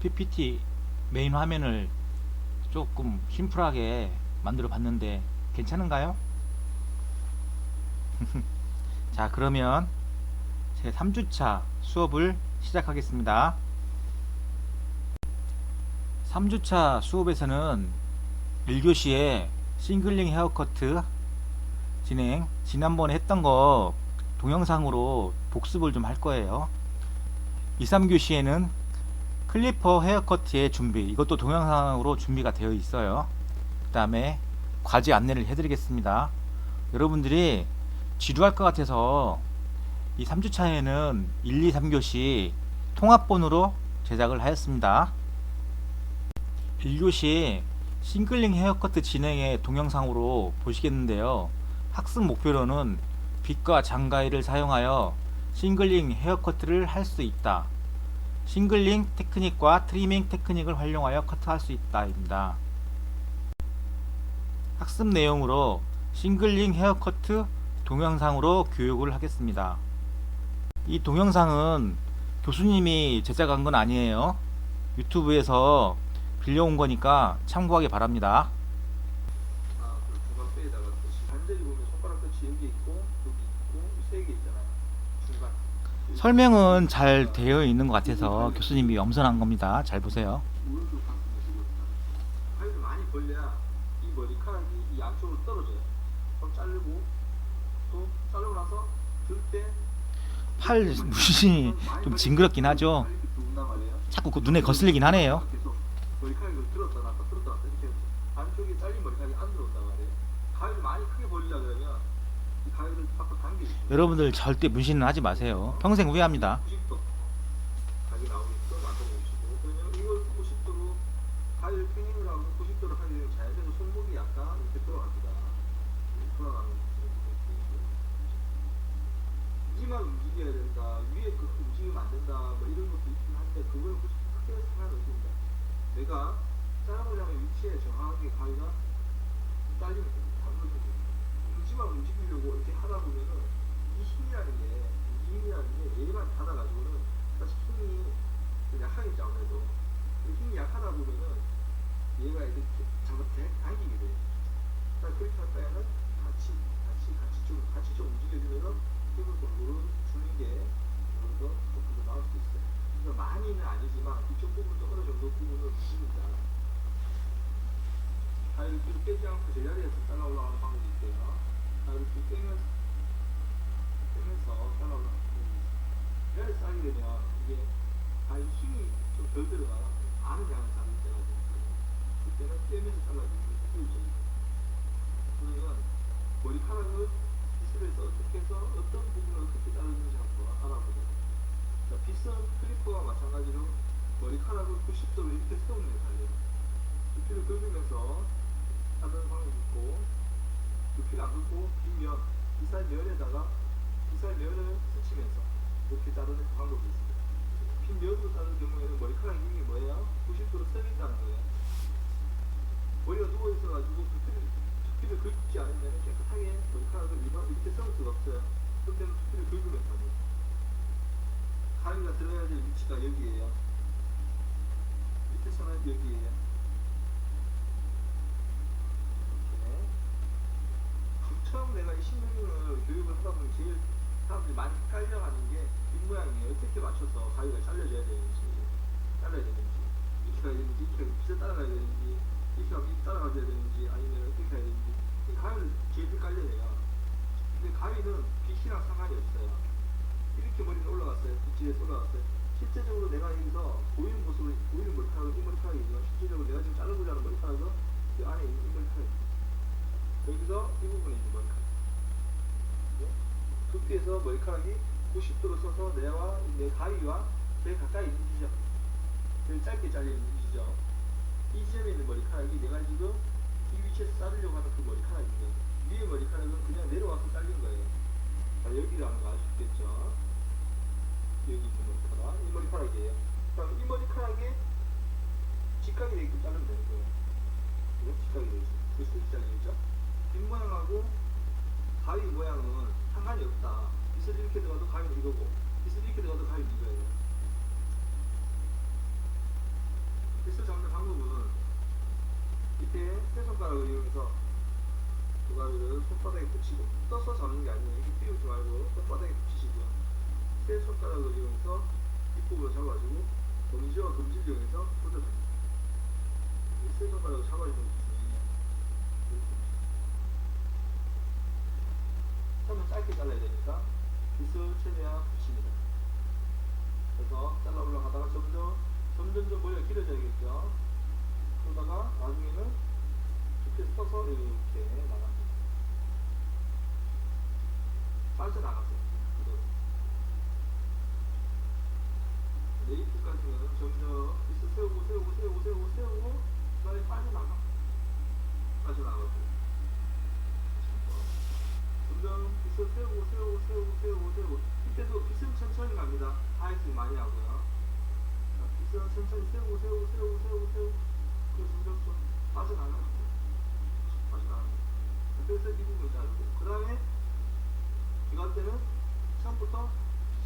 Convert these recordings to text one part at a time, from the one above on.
PPT 메인 화면을 조금 심플하게 만들어 봤는데 괜찮은가요? 자 그러면 제 3주차 수업을 시작하겠습니다 3주차 수업에서는 1교시에 싱글링 헤어커트 진행 지난번에 했던 거 동영상으로 복습을 좀 할 거예요 2, 3교시에는 클리퍼 헤어커트의 준비 이것도 동영상으로 준비가 되어 있어요. 그 다음에 과제 안내를 해드리겠습니다. 여러분들이 지루할 것 같아서 이 3주차에는 1, 2, 3교시 통합본으로 제작을 하였습니다. 1교시 싱글링 헤어커트 진행의 동영상으로 보시겠는데요. 학습 목표로는 빗과 장가위를 사용하여 싱글링 헤어커트를 할 수 있다 싱글링 테크닉과 트리밍 테크닉을 활용하여 커트할 수 있다입니다. 학습 내용으로 싱글링 헤어커트 동영상으로 교육을 하겠습니다. 이 동영상은 교수님이 제작한 건 아니에요. 유튜브에서 빌려온 거니까 참고하기 바랍니다. 아, 그 중간뼈에다가 끝이 반대로 보면 손가락 끝이 여기 있고 여기 있고 세 개 있잖아요. 중간. 설명은 잘 되어 있는 것 같아서 교수님이 엄선한 겁니다. 잘 보세요. 팔 무신이 좀 징그럽긴 하죠. 자꾸 그 눈에 거슬리긴 하네요. 여러분들 절대 문신은 하지 마세요. 평생 후회합니다. 90도 가위 나오니까 놔둬보시고 그러면 이걸 90도로 가위를 팽이를 하고 90도로 하면 자연스레 손목이 약간 이렇게 돌아갑니다. 이렇게 돌아가는 이만 움직여야 된다 위에 그 움직이면 안 된다 뭐 이런 것도 있긴 한데 그거는 굳이 크게 상관 없습니다. 내가 짜장면의 위치에 정확하게 가위가 딸리면 됩니다. 굳이만 움직이려고 이렇게 하다 보면은 이 힘이라는 게, 이 힘이라는 게 얘만 닫아가지고는 사실 힘이 좀 약하겠죠, 아무래도. 이 힘이 약하다 보면은 얘가 이렇게 잡아 대- 당기게 돼요. 그러니까 그렇게 할 바에는 같이, 같이, 같이 좀, 같이 좀 움직여주면서 힘을 골고루 주는 게 오히려 조금 더 나을 수 있어요. 그러니까 많이는 아니지만 이쪽 부분도 어느 정도 부분을 줍니다. 가위를 뒤로 빼지 않고 제 자리에서 잘라 올라가는 방법이 있고요. 가위를 뒤로 빼면서 빼면서 잘라 올라가는 방법이 있어요. 얘를 싸게 되면 이게 가위 힘이 좀 덜 들어가요. 아는 양을 잡을 때가 되니까 그때는 빼면서 잘라주는 게 효율적이에요. 그러면 머리카락을 빗으로서 어떻게 해서 어떤 부분을 어떻게 자르는지 한번 알아보자. 자, 빗은 클리퍼와 마찬가지로 머리카락을 90도로 이렇게 세우는 게 달려요. 두피를 긁으면서 자르는 방법이 있고 두피를 안 긁고 비면 이살 면에다가 이살 면을 스치면서 이렇게 자르는 방법이 있습니다. 빈 면으로 자르는 경우에는 머리카락 힘이 뭐예요? 90도로 서 있다는 거예요. 머리가 누워 있어가지고 두피를 두피를 긁지 않으면 깨끗하게 머리카락을 이렇게 세울 수가 없어요. 그때는 두피를 긁으면서 합니다. 가위가 들어가야 될 위치가 여기에요. 밑에서는 여기에요. 이렇게. 처음 내가 이 신경을 교육을 하다 보면 제일 사람들이 많이 헷갈려하는 게 뒷모양이에요. 어떻게 맞춰서 가위가 잘려져야 되는지, 잘라야 되는지, 이렇게 가야 되는지, 이렇게 빛에 따라가야 되는지, 이렇게 이렇게 따라가야 되는지, 아니면 어떻게 해야 되는지. 이 가위를 제일 헷갈려요. 근데 가위는 빛이랑 상관이 없어요. 이렇게 머리가 올라갔어요. 빗질에서 올라갔어요. 실제적으로 내가 여기서 보이는 모습을, 보이는 머리카락은 이 머리카락이지만 실제적으로 내가 지금 자르고자 하는 머리카락은 그 안에 있는 이 머리카락이에요. 여기서 이 부분에 있는 머리카락. 네? 두피에서 머리카락이 90도로 서서 내와 내 가위와 제일 가까이 있는 지점, 제일 짧게 잘려 있는 지점, 이 지점에 있는 머리카락이 내가 지금 이 위치에서 자르려고 하는 그 머리카락인데 위에 머리카락은 그냥 내려와서 잘린 거예요. 자, 여기라는 거 아시겠죠? 여기 있는 머리카락, 이 머리카락이에요. 그럼 이 머리카락에 직각이 되게끔 자르면 되는 거예요. 직각이 되죠. 그래서 이렇게 잘리죠? 뒷모양하고 가위 모양은 상관이 없다. 빗을 이렇게 들어가도 가위는 이거고, 빗을 이렇게 들어가도 가위는 이거예요. 피스 잡는 방법은 밑에 세 손가락을 이용해서 두 가지를 손바닥에 붙이고 떠서 잡는 게 아니에요. 이렇게 띄우지 말고 손바닥에 붙이시고요. 세 손가락을 이용해서 뒷부분을 잡아주고 검지와 검지를 이용해서 꽂아줍니다. 이세 손가락을 잡아주는 중에 이렇게 처음에 짧게 잘라야 되니까 빗을 최대한 붙입니다. 그래서 잘라 올라가다가 점점 점점 점 머리가 길어져야겠죠. 그러다가 나중에는 이렇게 서서 이렇게 나갑니다. 빠져나가세요. 네이프까지는 점점 빗을 세우고 세우고 세우고 세우고 세우고 그 다음에 빠져나가. 빠져나가고. 점점 빗을 세우고 세우고 세우고 세우고 세우고 이때도 빗은 천천히 갑니다. 하이스 많이 하고요. 자, 빗은 천천히 세우고 세우고 세우고 세우고 세우고 그 점점 좀 빠져나가고 빠져나가고 그래서 이 부분 자르고 그 다음에 할 때는 처음부터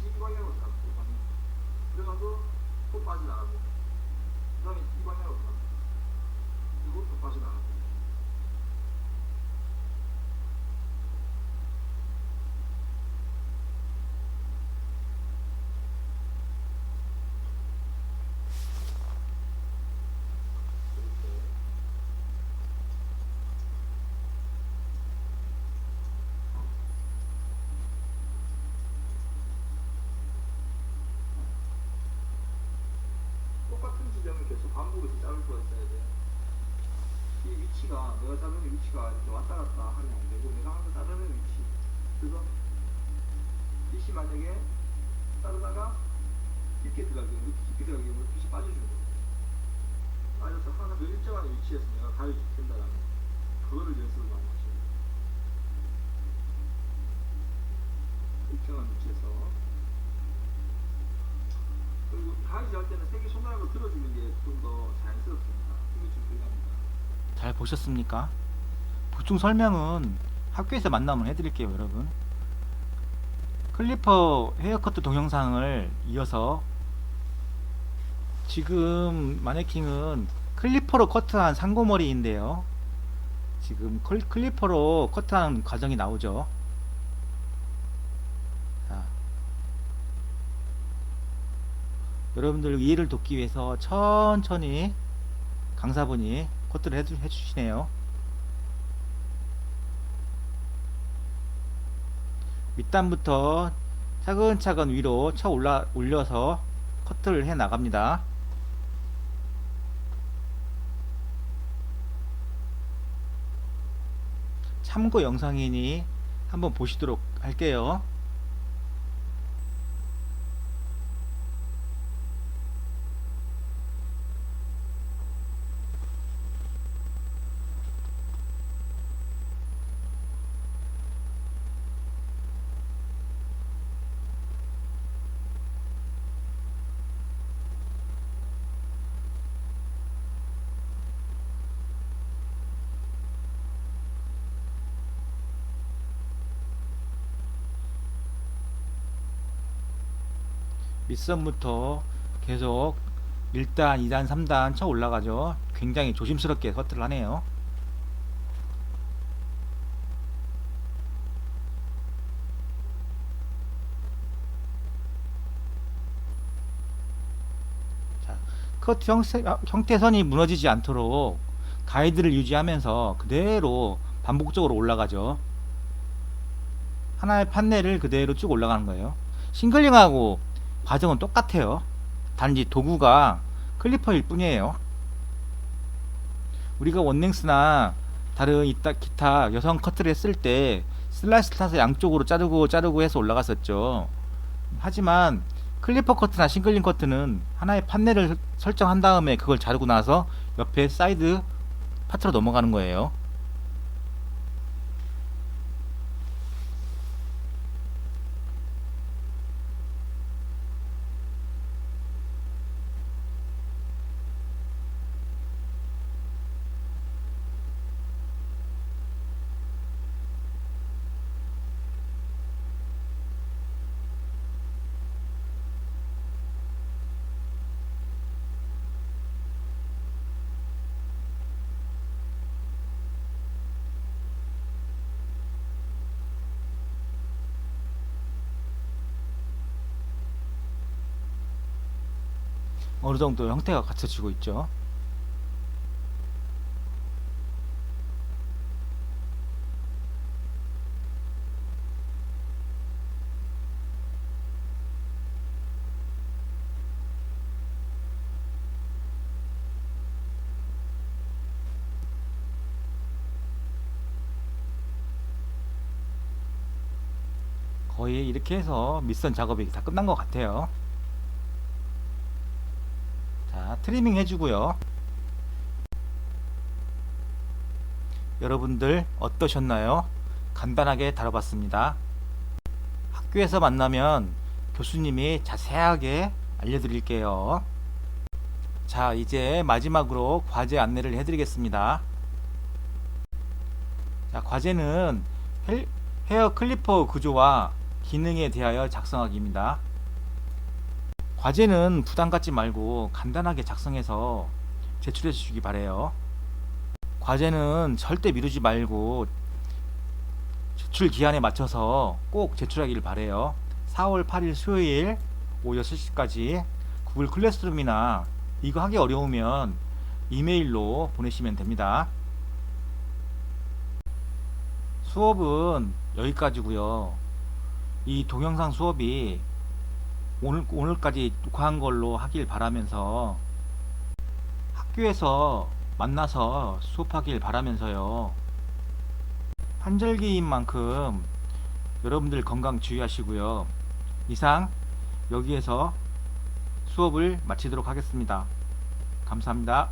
이 방향으로 잡고 이 방향 들어가서 또 빠져나갑니다. 그 다음에 이 방향으로 갑니다. 그리고 또 빠져나갑니다. 이렇게 똑같은 지점을 계속 반복해서 수가 있어야 돼요. 이 위치가 내가 자르는 위치가 이렇게 왔다 갔다 하면 안 되고 내가 항상 자르는 위치. 그래서 빛이 만약에 자르다가 깊게 들어가게 되면 깊게 들어가게 되면 빛이 빠져주는 거예요. 빠져서 항상 그 일정한 위치에서 내가 가려주게 된다라면 그거를 연습을 많이 하셔야 돼요. 일정한 위치에서 잘 보셨습니까? 보충 설명은 학교에서 만나면 해드릴게요, 여러분. 클리퍼 헤어커트 동영상을 이어서 지금 마네킹은 클리퍼로 커트한 상고머리인데요. 지금 클, 클리퍼로 커트한 과정이 나오죠. 자, 여러분들 이해를 돕기 위해서 천천히 강사분이 해주, 해주시네요. 밑단부터 차근차근 위로 쳐 올라 올려서 커트를 해 나갑니다. 참고 영상이니 한번 보시도록 할게요. 밑선부터 계속 1단, 2단, 3단 쳐 올라가죠. 굉장히 조심스럽게 커트를 하네요. 자, 커트 형태, 아, 형태선이 무너지지 않도록 가이드를 유지하면서 그대로 반복적으로 올라가죠. 하나의 판넬을 그대로 쭉 올라가는 거예요. 싱글링하고 과정은 똑같아요. 단지 도구가 클리퍼일 뿐이에요. 우리가 원랭스나 다른 이따 기타 여성 커트를 했을 때 슬라이스 타서 양쪽으로 자르고 자르고 해서 올라갔었죠. 하지만 클리퍼 커트나 싱글링 커트는 하나의 판넬을 설정한 다음에 그걸 자르고 나서 옆에 사이드 파트로 넘어가는 거예요. 어느 정도 형태가 갖춰지고 있죠. 거의 이렇게 해서 밑선 작업이 다 끝난 것 같아요. 자, 트리밍 해주고요. 여러분들 어떠셨나요? 간단하게 다뤄봤습니다. 학교에서 만나면 교수님이 자세하게 알려드릴게요. 자, 이제 마지막으로 과제 안내를 해드리겠습니다. 자, 과제는 헬- 헤어 클리퍼 구조와 기능에 대하여 작성하기입니다. 과제는 부담 갖지 말고 간단하게 작성해서 제출해 주시기 바래요. 과제는 절대 미루지 말고 제출 기한에 맞춰서 꼭 제출하기를 바래요. 4월 8일 수요일 오후 6시까지 구글 클래스룸이나 이거 하기 어려우면 이메일로 보내시면 됩니다. 수업은 여기까지고요. 이 동영상 수업이 오늘 오늘까지 녹화한 걸로 하길 바라면서 학교에서 만나서 수업하길 바라면서요. 환절기인 만큼 여러분들 건강 주의하시고요. 이상 여기에서 수업을 마치도록 하겠습니다. 감사합니다.